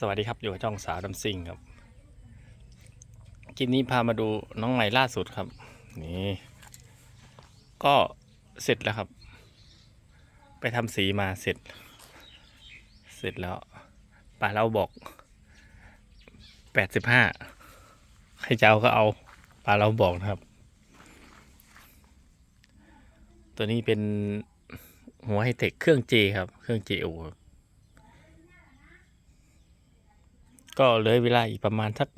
สวัสดีครับ อยู่กับช่องสาวดำซิงครับคลิปนี้พามาดูน้องใหม่ล่าสุดครับ นี่ ก็เสร็จแล้วครับ ไปทำสีมาเสร็จ เสร็จแล้วป้าเราบอกแปดสิบห้าใครจะเอาก็เอาป้าเราบอกนะครับ ตัวนี้เป็นหัวไฮเทคเครื่อง J ครับ เครื่อง JO ครับ ก็เหลยเวลาอีกประมาณสัก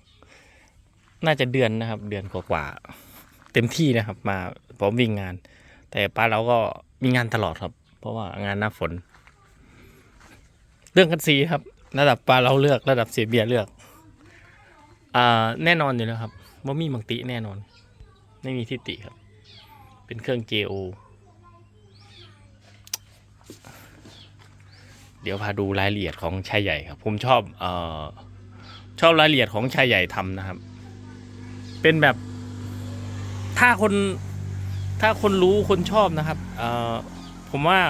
น่าจะเดือนนะครับ เดือนกว่าๆเต็มที่นะครับ มาพร้อมวิ่งงาน แต่ป้าเราก็มีงานตลอดครับ เพราะว่างานหน้าฝน เรื่องคันซีครับ ระดับป้าเราเลือกระดับเสียเบียร์เลือกอ่าแน่นอนอยู่แล้วครับว่ามีมังติแน่นอน ไม่มีทิฏฐิครับ เป็นเครื่อง JO เดี๋ยวพาดูรายละเอียดของชายใหญ่ครับ ผมชอบเอ่อ ชอบรายละเอียดของชายใหญ่ทำนะครับ เป็นแบบ ถ้าคนถ้าคนรู้คนชอบนะครับเอ่อผมว่า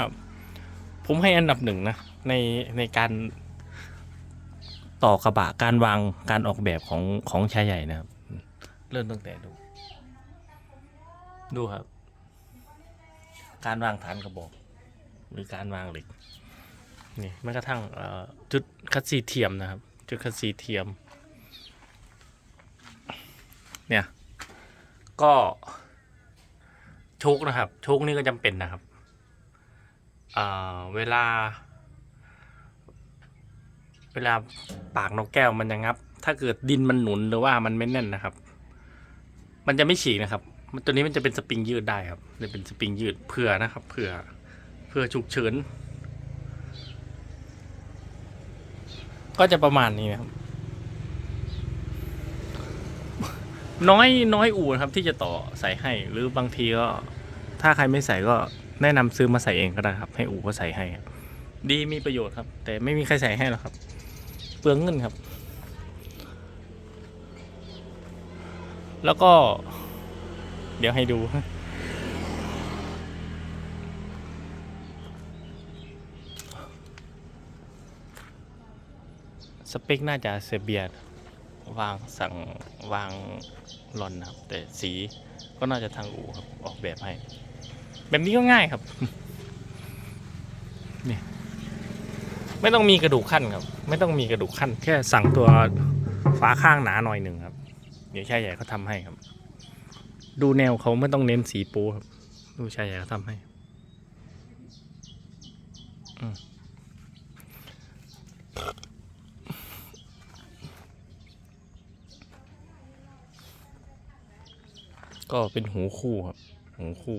ผมให้อันดับหนึ่งนะในในการต่อกระบะการวางการออกแบบของของชายใหญ่นะครับ เริ่มตั้งแต่ดู ดูครับ การวางฐานกระบอก หรือการวางเหล็กนี่แม้กระทั่งจุดคัดซีเทียมนะครับ จุดคัดซีเทียม เนี่ย ก็โชคนะครับโชคนี่ก็จำเป็นนะครับเวลา เวลาปากนกแก้วมันจะงับ ถ้าเกิดดินมันหนุนหรือว่ามันไม่แน่นนะครับ มันจะไม่ฉีกนะครับ ตัวนี้มันจะเป็นสปริงยืดได้ครับจะเป็นสปริงยืดเผื่อนะครับ เผื่อ เผื่อฉุกเฉิน ก็จะประมาณนี้นะครับ น้อยน้อยอู่นะครับที่จะต่อใส่ให้ หรือบางทีก็ ถ้าใครไม่ใส่ก็แนะนำซื้อมาใส่เองก็ได้ครับ ให้อู่ก็ใส่ให้ครับดีมีประโยชน์ครับ แต่ไม่มีใครใส่ให้หรอกครับ เปลืองเงินครับ แล้วก็ เดี๋ยวให้ดู สเปคน่าจะเซเบียร์วางสั่งวางลอนนะครับ แต่สีก็น่าจะทางอู่ครับออกแบบให้ แบบนี้ก็ง่ายครับนี่ไม่ต้องมีกระดูกขั้นครับ ไม่ต้องมีกระดูกขั้น แค่สั่งตัวฝาข้างหนาหน่อยหนึ่งครับ เดี๋ยวชายใหญ่เขาทำให้ครับ ดูแนวเขาไม่ต้องเน้นสีปูครับ ดูชายใหญ่เขาทำให้ อืม ก็เป็นหูคู่ครับ หูคู่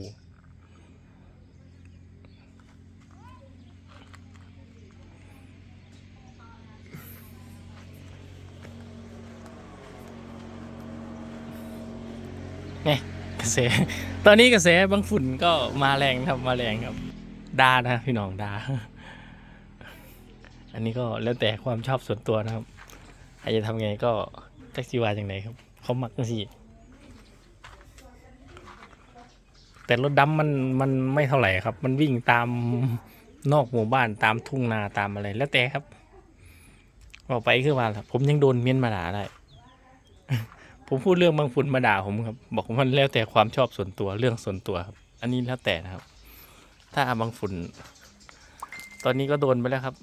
เนี่ยกระแส ตอนนี้กระแสบางฝุ่นก็มาแรงครับมาแรงครับ ดานะพี่น้องดา อันนี้ก็แล้วแต่ความชอบส่วนตัวนะครับใครจะทำไงก็แจ็คซีวาอย่างไรครับ เขามักจังสิ แต่รถดำมันมันไม่เท่าไหร่ครับ มันวิ่งตามนอกหมู่บ้านตามทุ่งนาตามอะไรแล้วแต่ครับบอกไปคือว่าล่ะผมยังโดนเมียนมาด่าได้ ผมพูดเรื่องบางฝุ่นมาด่าผมครับ บอกว่ามันแล้วแต่ความชอบส่วนตัวเรื่องส่วนตัวครับ อันนี้แล้วแต่นะครับ ถ้าบางฝุ่น ตอนนี้ก็โดนไปแล้วครับ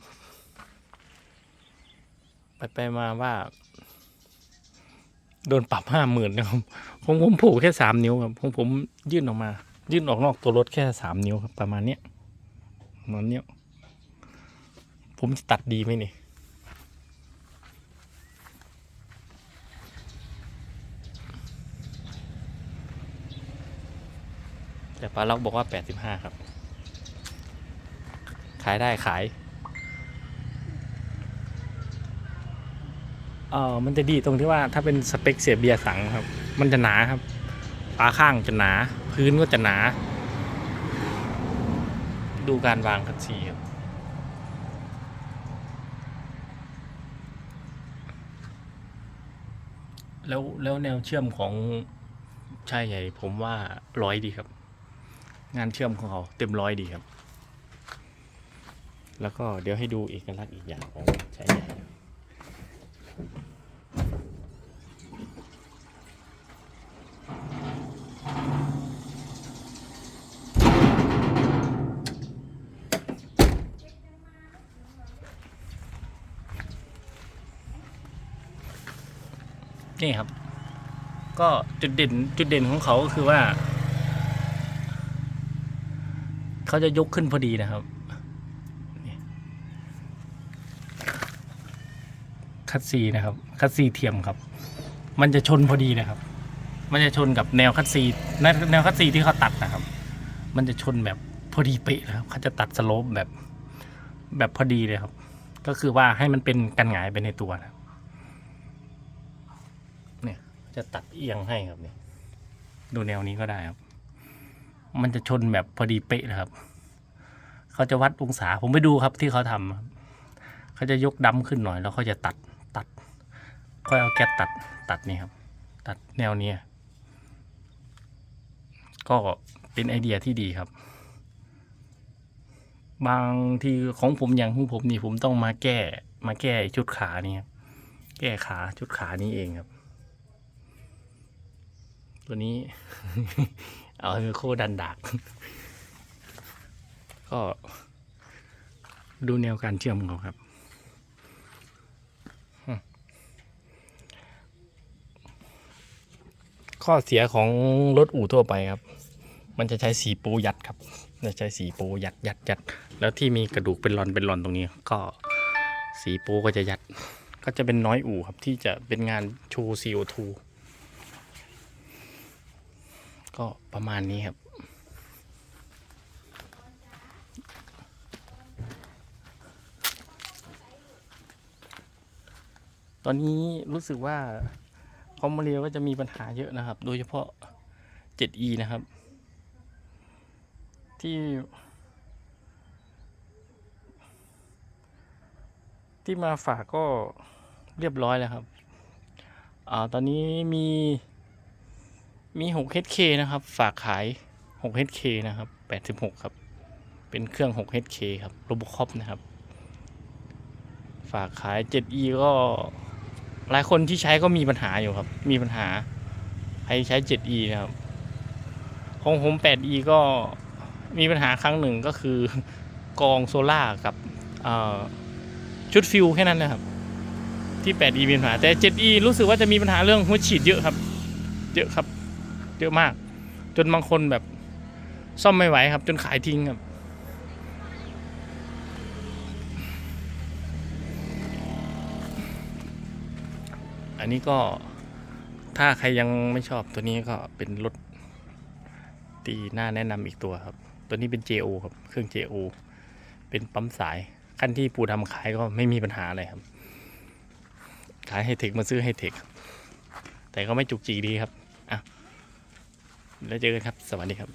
ไปไปมาว่า โดนปรับห้าหมื่นนะครับของผมผูกแค่สามนิ้วครับของผมยื่นออกมา ยื่นออกนอกตัวรถแค่สามนิ้วครับประมาณเนี้ยประมาณเนี้ยผมจะตัดดีไหมนี่แต่ป้าล็อกบอกว่าแปดสิบห้าครับ ขายได้ขายเออมันจะดีตรงที่ว่าถ้าเป็นสเปคเสียเบียร์สังครับ มันจะหนาครับ ฝาข้างจะหนา พื้นก็จะหนา ดูการวางคันซีครับแล้วแล้วแนวเชื่อมของชายใหญ่ ผมว่าร้อยดีครับ งานเชื่อมของเขาเต็มร้อยดีครับ แล้วก็เดี๋ยวให้ดูเอกลักษณ์อีกอย่างของชายใหญ่ นี่ครับ ก็จุดเด่นจุดเด่นของเขาก็คือว่า เขาจะยกขึ้นพอดีนะครับคัดซีนะครับ คัดซีเทียมครับ มันจะชนพอดีนะครับ มันจะชนกับแนวคัดซีแนวแนวคัดซีที่เขาตัดนะครับ มันจะชนแบบพอดีเป๊ะนะครับเขาจะตัดสโลปแบบแบบพอดีเลยครับ ก็คือว่าให้มันเป็นกันหงายไปในตัวนะครับเนี่ย จะตัดเอียงให้ครับเนี่ยดูแนวนี้ก็ได้ครับ มันจะชนแบบพอดีเป๊ะนะครับ เขาจะวัดองศาผมไปดูครับที่เขาทำครับเขาจะยกดำขึ้นหน่อย แล้วเขาจะตัดตัดก็เอาแก๊สตัดตัดนี่ครับ ตัดแนวเนี้ยก็เป็นไอเดียที่ดีครับ บางทีของผมอย่างของผมนี่ผมต้องมาแก้มาแก้ชุดขานี่ครับแก้ขาชุดขานี้เองครับ ตัวนี้ เอาคือโคดันดากก็ดูแนวการเชื่อมของเขาครับ ข้อเสียของรถอู่ทั่วไปครับ มันจะใช้สีปูยัดครับจะใช้สีปูยัดยัดยัด แล้วที่มีกระดูกเป็นรอนเป็นรอนตรงนี้ ก็สีปูก็จะยัด ก็จะเป็นน้อยอู่ครับที่จะเป็นงานโชว์ CO2 ก็ประมาณนี้ครับ ตอนนี้รู้สึกว่าคอมโมเรียก็จะมีปัญหาเยอะนะครับ โดยเฉพาะ 7e นะครับ ที่ที่มาฝากก็เรียบร้อยแล้วครับ อ่า ตอนนี้มี มี 6HK นะครับ ฝากขาย 6HK นะครับ 86 ครับ เป็นเครื่อง 6HK ครับโรบคอปนะครับ ฝากขาย 7E ก็หลายคนที่ใช้ก็มีปัญหาอยู่ครับ มีปัญหา ใครใช้ 7E นะครับ ของผม 8E ก็มีปัญหาครั้งหนึ่งก็คือกองโซล่ากับอ่อชุดฟิวแค่นั้นนะครับ ที่ 8E มีปัญหา แต่ 7E รู้สึกว่าจะมีปัญหาเรื่องหัวฉีดเยอะครับ เยอะครับ เยอะมาก จนบางคนแบบซ่อมไม่ไหวครับ จนขายทิ้งครับ อันนี้ก็ถ้าใครยังไม่ชอบตัวนี้ก็เป็นรถตีน่าแนะนำอีกตัวครับ ตัวนี้เป็น JO ครับ เครื่อง JO เป็นปั๊มสายขั้นที่ปูทำขายก็ไม่มีปัญหาอะไรครับ ขายให้เทคมาซื้อให้เทคแต่ก็ไม่จุกจีดีครับ แล้วเจอกันครับ สวัสดีครับ